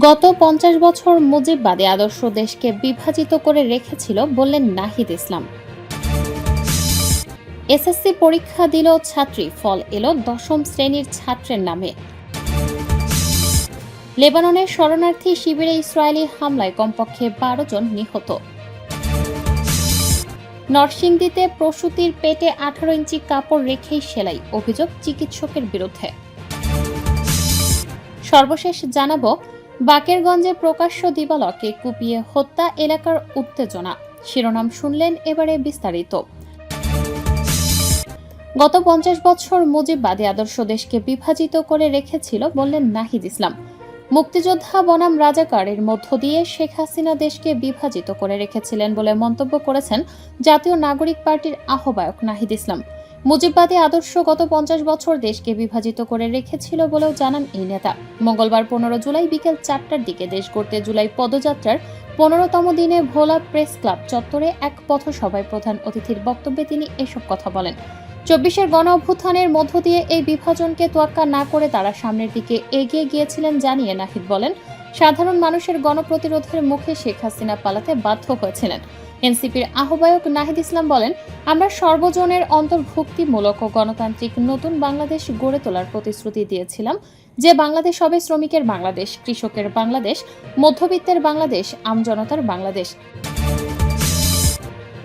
গত পঞ্চাশ বছর মুজিববাদী আদর্শ দেশকে বিভাজিত করে রেখেছিল বললেন নাহিদ ইসলাম। এসএসসি পরীক্ষা দিল ছাত্রী, ফল এলো দশম শ্রেণির ছাত্রের নামে। লেবাননের শরণার্থী শিবিরে ইসরায়েলি হামলায় কমপক্ষে বারো জন নিহত। নরসিংদীতে প্রসূতির পেটে আঠারো ইঞ্চি কাপড় রেখেই সেলাই, অভিযোগ চিকিৎসকের বিরুদ্ধে। সর্বশেষ জানাব বাকেরগঞ্জে প্রকাশ্য দিবালকে কুপিয়ে হত্যা এলাকার উত্তেজনা। শিরোনাম শুনলেন এবারে বিস্তারিত। গত পঞ্চাশ বছর মুজিববাদী আদর্শ দেশকে বিভাজিত করে রেখেছিল বললেন নাহিদ ইসলাম। মুক্তিযোদ্ধা বনাম রাজাকারের মধ্য দিয়ে শেখ হাসিনা দেশকে বিভাজিত করে রেখেছিলেন বলে মন্তব্য করেছেন জাতীয় নাগরিক পার্টির আহ্বায়ক নাহিদ ইসলাম। মুজিববাদী আদর্শ গত পঞ্চাশ বছর দেশকে বিভাজিত করে রেখেছিল বলেও জানান এই নেতা। মঙ্গলবার পনেরো জুলাই বিকেল চারটার দিকে দেশ গড়তে জুলাই পদযাত্রার পনেরোতম দিনে ভোলা প্রেস ক্লাব চত্বরে এক পথসভায় প্রধান অতিথির বক্তব্যে তিনি এসব কথা বলেন। চব্বিশের গণ অভ্যুত্থানের মধ্য দিয়ে এই বিভাজনকে তোয়াক্কা না করে তারা সামনের দিকে এগিয়ে গিয়েছিলেন জানিয়ে নাহিদ বলেন সাধারণ মানুষের গণপ্রতিরোধের মুখে শেখ হাসিনা পালাতে বাধ্য হয়েছিলেন। এনসিপির আহ্বায়ক নাহিদ ইসলাম বলেন, আমরা সর্বজনের অন্তর্ভুক্তিমূলক ও গণতান্ত্রিক নতুন বাংলাদেশ গড়ে তোলার প্রতিশ্রুতি দিয়েছিলাম। যে বাংলাদেশ হবে শ্রমিকের বাংলাদেশ, কৃষকের বাংলাদেশ, মধ্যবিত্তের বাংলাদেশ আমজনতার বাংলাদেশ।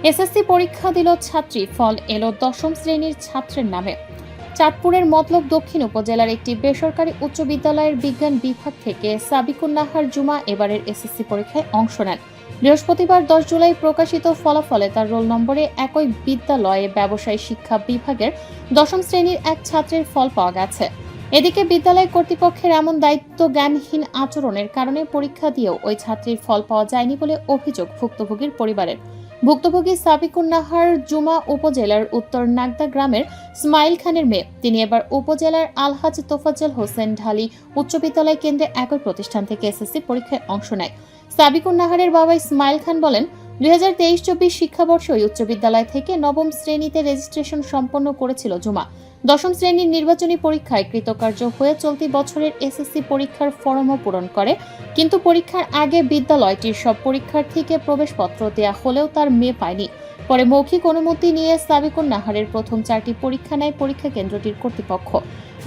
এসএসসি পরীক্ষা দিল ছাত্রী, ফল এলো দশম শ্রেণির ছাত্রের নামে। চাঁদপুরের মতলব দক্ষিণ উপজেলার একটি বেসরকারি উচ্চ বিদ্যালয়ের বিজ্ঞান বিভাগ থেকে সাবিকুন্নাহার জুমা এবারের এসএসসি পরীক্ষায় অংশ নেন। বৃহস্পতিবার দশ জুলাই প্রকাশিত ফলাফলে তার রোল নম্বরে একই বিদ্যালয়ে ব্যবসায় শিক্ষা বিভাগের দশম শ্রেণির এক ছাত্রের ফল পাওয়া গেছে। এদিকে বিদ্যালয় কর্তৃপক্ষের এমন দায়িত্ব জ্ঞানহীন আচরণের কারণে পরীক্ষা দিয়েও ওই ছাত্রীর ফল পাওয়া যায়নি বলে অভিযোগ ভুক্তভোগীর পরিবারের। ভুক্তভোগী সাবিকুন্নাহার জুমা উপজেলার উত্তর নাগদা গ্রামের স্মাইল খানের মেয়ে। তিনি এবার উপজেলার আলহাজ তোফাজ্জল হোসেন ঢালি উচ্চ বিদ্যালয় কেন্দ্রে একই প্রতিষ্ঠান থেকে এসএসসি পরীক্ষায় অংশ নেয়। সাবিকুন্নাহারের বাবা ইসমাইল খান বলেন, দুই হাজার তেইশ চব্বিশ শিক্ষাবর্ষে উচ্চ বিদ্যালয় থেকে নবম শ্রেণীতে রেজিস্ট্রেশন সম্পন্ন করেছিল জুমা। দশম শ্রেণির নির্বাচনী পরীক্ষায় কৃতকার্য হয়ে চলতি বছরের এসএসসি পরীক্ষার ফরমও পূরণ করে। কিন্তু পরীক্ষার আগে বিদ্যালয়টির সব পরীক্ষার্থীকে প্রবেশপত্র দেয়া হলেও তার মেয়ে পায়নি। পরে মৌখিক অনুমতি নিয়ে সাবিকুন নাহারের প্রথম চারটি পরীক্ষা নেয় পরীক্ষা কেন্দ্রটির কর্তৃপক্ষ।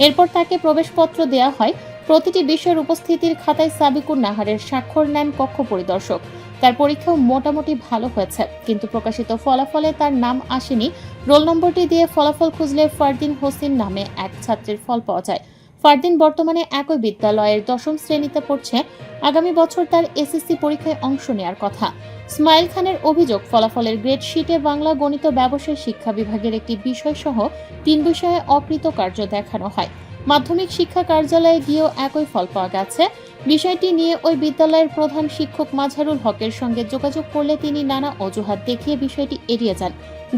এরপর তাকে প্রবেশপত্র দেয়া হয়। প্রতিটি বিষয়ের উপস্থিতির খাতায় সাবিকুন নাহারের স্বাক্ষর নেন কক্ষ পরিদর্শক। তার পরীক্ষাও মোটামুটি ভালো হয়েছে, কিন্তু প্রকাশিত ফলাফলে তার নাম আসেনি। রোল নম্বরটি দিয়ে ফলাফল খুঁজলে ফারদিন হোসেন নামে এক ছাত্রের ফল পাওয়া যায়। ফারদিন বর্তমানে একই বিদ্যালয়ের দশম শ্রেণীতে পড়ছে। আগামী বছর তার এসএসসি পরীক্ষায় অংশ নেওয়ার কথা। স্মাইল খানের অভিযোগ, ফলাফলের গ্রেড শিটে বাংলা গণিত ব্যবসায় শিক্ষা বিভাগের একটি বিষয় সহ তিন বিষয়ে অকৃতকার্য দেখানো হয়। মাধ্যমিক শিক্ষা কার্যালয়ে গিয়েও একই ফল পাওয়া গেছে। বিষয়টি নিয়ে ওই বিদ্যালয়ের প্রধান শিক্ষক মাঝারুল হকের সঙ্গে যোগাযোগ করলে তিনি নানা অজুহাত দেখিয়ে বিষয়টি এড়িয়ে যান।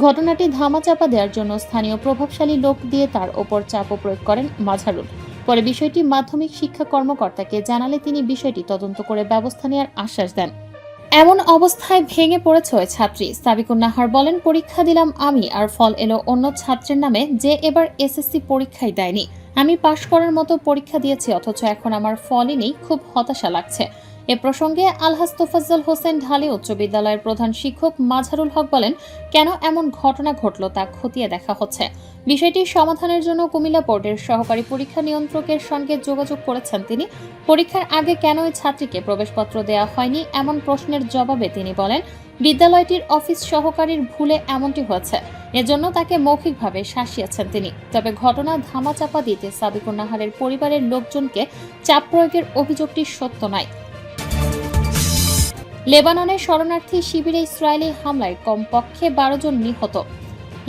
ঘটনাটি ধামাচাপা দেওয়ার জন্য স্থানীয় প্রভাবশালী লোক দিয়ে তার ওপর চাপও প্রয়োগ করেন মাঝারুল। পরে বিষয়টি মাধ্যমিক শিক্ষা কর্মকর্তাকে জানালে তিনি বিষয়টি তদন্ত করে ব্যবস্থা নেওয়ার আশ্বাস দেন। এমন অবস্থায় ভেঙে পড়েছে ছাত্রী। সাবিকুন নাহার বলেন, পরীক্ষা দিলাম আমি, আর ফল এলো অন্য ছাত্রের নামে যে এবার এসএসসি পরীক্ষাই দেয়নি। আমি পাশ করার মতো পরীক্ষা দিয়েছি, অথচ এখন আমার ফলই নেই, খুব হতাশা লাগছে। এ প্রসঙ্গে আলহাজ তোফাজ্জল হোসেন ঢালি উচ্চ বিদ্যালয়ের প্রধান শিক্ষক মাঝারুল হক বলেন, কেন এমন ঘটনা ঘটল তা খতিয়ে দেখা হচ্ছে। বিষয়টি সমাধানের জন্য কুমিল্লা বোর্ডের সহকারী পরীক্ষা নিয়ন্ত্রকের সঙ্গে যোগাযোগ করেছেন তিনি। পরীক্ষার আগে কেন ওই ছাত্রীকে প্রবেশপত্র দেওয়া হয়নি এমন প্রশ্নের জবাবে তিনি বলেন, বিদ্যালয়টির অফিস সহকারীর ভুলে এমনটি হয়েছে। এজন্য তাকে মৌখিকভাবে শাসিয়েছেন তিনি। তবে ঘটনা ধামাচাপা দিতে সাবিকুন নাহারের পরিবারের লোকজনকে চাপ প্রয়োগের অভিযোগটি সত্য নয়। লেবাননের শরণার্থী শিবিরে ইসরায়েলি হামলায় কমপক্ষে বারো জন নিহত।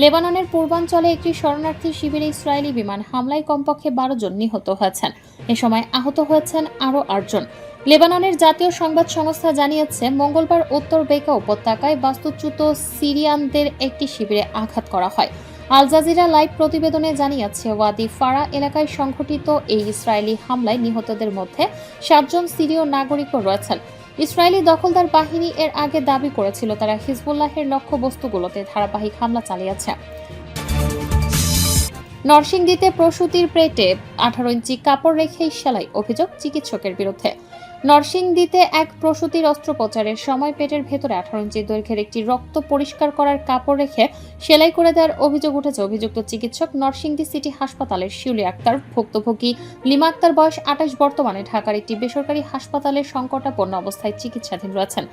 লেবাননের পূর্বাঞ্চলে একটি শরণার্থী শিবিরে ইসরায়েলি বিমান হামলায় কমপক্ষে বারো জন নিহত হয়েছেন। এ সময় আহত হয়েছেন আরও আটজন লেবাননের জাতীয় সংবাদ সংস্থা জানিয়েছে, মঙ্গলবার উত্তর বেকা উপত্যকায় বাস্তুচ্যুত সিরিয়ানদের একটি শিবিরে আঘাত করা হয়। আল জাজিরা লাইভ প্রতিবেদনে জানিয়েছে, ওয়াদি ফারা এলাকায় সংঘটিত এই ইসরায়েলি হামলায় নিহতদের মধ্যে সাতজন সিরীয় নাগরিকও রয়েছেন। ইসরায়েলি দখলদার বাহিনী এর আগে দাবি করেছিল তারা হিজবুল্লাহের লক্ষ্যবস্তুগুলোতে ধারাবাহিক হামলা চালিয়েছে। নরসিংদীতে প্রসূতির পেটে আঠারো ইঞ্চি কাপড় রেখেই সেলাই অভিযোগ চিকিৎসকের বিরুদ্ধে। নরসিংদীতে এক প্রসূতির অস্ত্রোপচারের সময় পেটের ভেতরে আঠারো ইঞ্চি দৈর্ঘ্যের একটি রক্ত পরিষ্কার করার কাপড় রেখে সেলাই করে দেওয়ার অভিযোগ উঠেছে। অভিযুক্ত চিকিৎসক নরসিংদী সিটি হাসপাতালের শিউলি আক্তার, ভুক্তভোগী লিমা আক্তার বয়স আঠাশ, বর্তমানে ঢাকার একটি বেসরকারি হাসপাতালে সংকটাপন্ন অবস্থায় চিকিৎসাধীন রয়েছেন।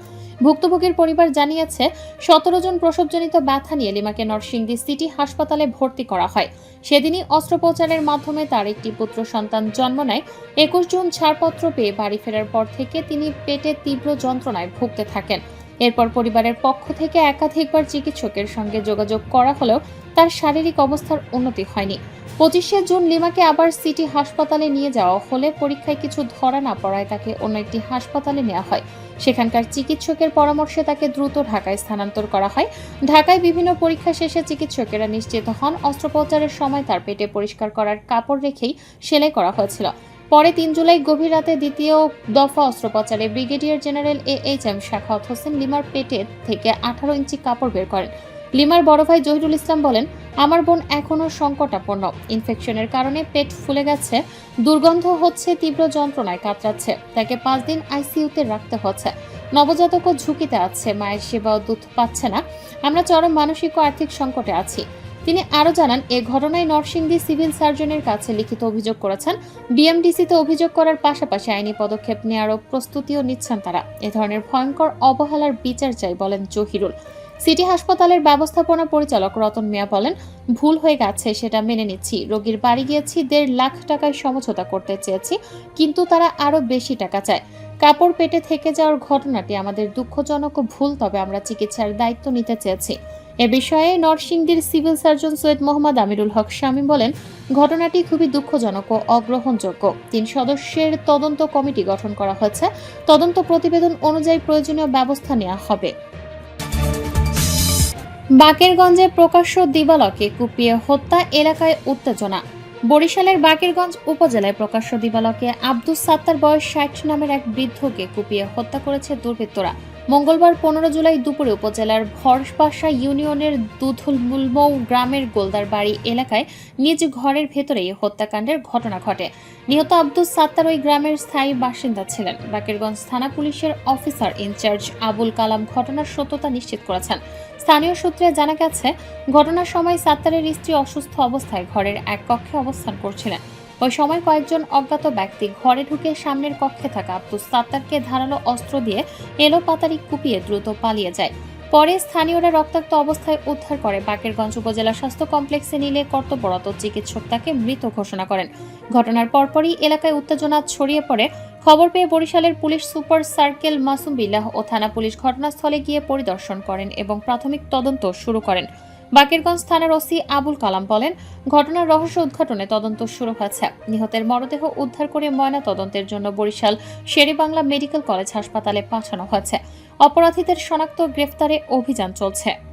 ভুক্তভোগীর পরিবার জানিয়েছে, সতেরো জন প্রসবজনিত ব্যথা নিয়ে লিমাকে নরসিংদী সিটি হাসপাতালে ভর্তি করা হয়। সেদিনই অস্ত্রোপচারের মাধ্যমে তার একটি পুত্র সন্তান জন্ম নেয়। একুশ জুন ছাড়পত্র পেয়ে বাড়ি ফেরার পর থেকে তিনি পেটে তীব্র যন্ত্রণায় ভুগতে থাকেন। এরপর পরিবারের পক্ষ থেকে একাধিকবার চিকিৎসকের সঙ্গে যোগাযোগ করা হলেও তার শারীরিক অবস্থার উন্নতি হয়নি। পঁচিশে জুন লিমাকে আবার সিটি হাসপাতালে নিয়ে যাওয়া হলে পরীক্ষায় কিছু ধরা না পড়ায় তাকে অন্য একটি হাসপাতালে নেওয়া হয়। সেখানকার চিকিৎসকের পরামর্শে তাকে দ্রুত ঢাকায় স্থানান্তর করা হয়। ঢাকায় বিভিন্ন পরীক্ষা শেষে চিকিৎসকেরা নিশ্চিত হন, অস্ত্রোপচারের সময় তার পেটে পরিষ্কার করার কাপড় রেখেই সেলাই করা হয়েছিল। পরে তিন জুলাই গভীর রাতে দ্বিতীয় দফা অস্ত্রোপচারে brigadier general A H M Shakhawat Hossain লিমার পেটে থেকে আঠারো ইঞ্চি কাপড় বের করেন। লিমার বড় ভাই জহিরুল ইসলাম বলেন, আমার বোন এখনও সংকটাপন্ন। ইনফেকশনের কারণে পেট ফুলে গেছে, দুর্গন্ধ হচ্ছে, তীব্র যন্ত্রণায় কাতরাচ্ছে। তাকে পাঁচ দিন আইসিইউতে রাখতে হচ্ছে। নবজাতকও ঝুঁকিতে আছে, মায়ের সেবা দুধ পাচ্ছে না। আমরা চরম মানসিক ও আর্থিক সংকটে আছি। তিনি আরও জানান, এ ঘটনায় নরসিংদী সিভিল সার্জনের কাছে লিখিত অভিযোগ করেছেন। বিএমডিসিতে অভিযোগ করার পাশাপাশি আইনি পদক্ষেপ নেওয়ারও প্রস্তুতিও নিচ্ছেন তারা। এ ধরনের ভয়ঙ্কর অবহেলার বিচার চাই বলেন জহিরুল। সিটি হাসপাতালের ব্যবস্থাপনা পরিচালক রতন মিয়া বলেন, ভুল হয়ে গেছে, সেটা মেনে নিচ্ছি। রোগীর বাড়ি গিয়েছি, দেড় লাখ টাকায় সমঝোতা করতে চেয়েছি, কিন্তু তারা আরও বেশি টাকা চায়। কাপড় পেটে থেকে যাওয়ার ঘটনাটি আমাদের দুঃখজনক ভুল, তবে আমরা চিকিৎসার দায়িত্ব নিতে চেয়েছি। এ বিষয়ে নরসিংদীর সিভিল সার্জন সৈয়দ মোহাম্মদ আমিরুল হক শামীম বলেন, ঘটনাটি খুবই দুঃখজনক ও অগ্রহণযোগ্য। তিন সদস্যের তদন্ত কমিটি গঠন করা হয়েছে। তদন্ত প্রতিবেদন অনুযায়ী প্রয়োজনীয় ব্যবস্থা নেওয়া হবে। বাকেরগঞ্জে প্রকাশ্য দিবালকে কুপিয়ে হত্যা, এলাকায় উত্তেজনা। বরিশালের বাকেরগঞ্জ উপজেলায় প্রকাশ্য দিবালকে আব্দুস সাত্তার বয়স ষাট নামের এক বৃদ্ধকে কুপিয়ে হত্যা করেছে দুর্বৃত্তরা। মঙ্গলবার পনেরো জুলাই দুপুরে উপজেলার ভরপাশা ইউনিয়নের দুধুলমুলমৌ গ্রামের গোলদার বাড়ি এলাকায় নিজ ঘরের ভেতরেই হত্যাকাণ্ডের ঘটনা ঘটে। নিহত আব্দুল সাত্তার ওই গ্রামের স্থায়ী বাসিন্দা ছিলেন। বাকেরগঞ্জ থানা পুলিশের অফিসার ইনচার্জ আবুল কালাম ঘটনার সত্যতা নিশ্চিত করেছেন। স্থানীয় সূত্রে জানা গেছে, ঘটনার সময় সাত্তারের স্ত্রী অসুস্থ অবস্থায় ঘরের এক কক্ষে অবস্থান করছিলেন। ওই সময় কয়েকজন অজ্ঞাত ব্যক্তি ঘরে ঢুকে সামনের কক্ষে থাকা আব্দুস সাত্তারকে ধারালো অস্ত্র দিয়ে এলো পাতারি কুপিয়ে দ্রুত পালিয়ে যায়। পরে স্থানীয়রা রক্তাক্ত অবস্থায় উদ্ধার করে। বাকেরগঞ্জ উপজেলা স্বাস্থ্য কমপ্লেক্সে নিলে কর্তব্যরত চিকিৎসক তাকে মৃত ঘোষণা করেন। ঘটনার পরপরই এলাকায় উত্তেজনা ছড়িয়ে পড়ে। খবর পেয়ে বরিশালের police super circle Masum Billah ও থানা পুলিশ ঘটনাস্থলে গিয়ে পরিদর্শন করেন এবং প্রাথমিক তদন্ত শুরু করেন। বাকেরগঞ্জ থানার ওসি আবুল কালাম বলেন, ঘটনার রহস্য উদ্ঘাটনে তদন্ত শুরু হয়েছে। নিহতের মরদেহ উদ্ধার করে ময়না তদন্তের জন্য বরিশাল শেরেবাংলা মেডিকেল কলেজ হাসপাতালে পাঠানো হয়েছে। অপরাধীদের শনাক্ত গ্রেফতারে অভিযান চলছে।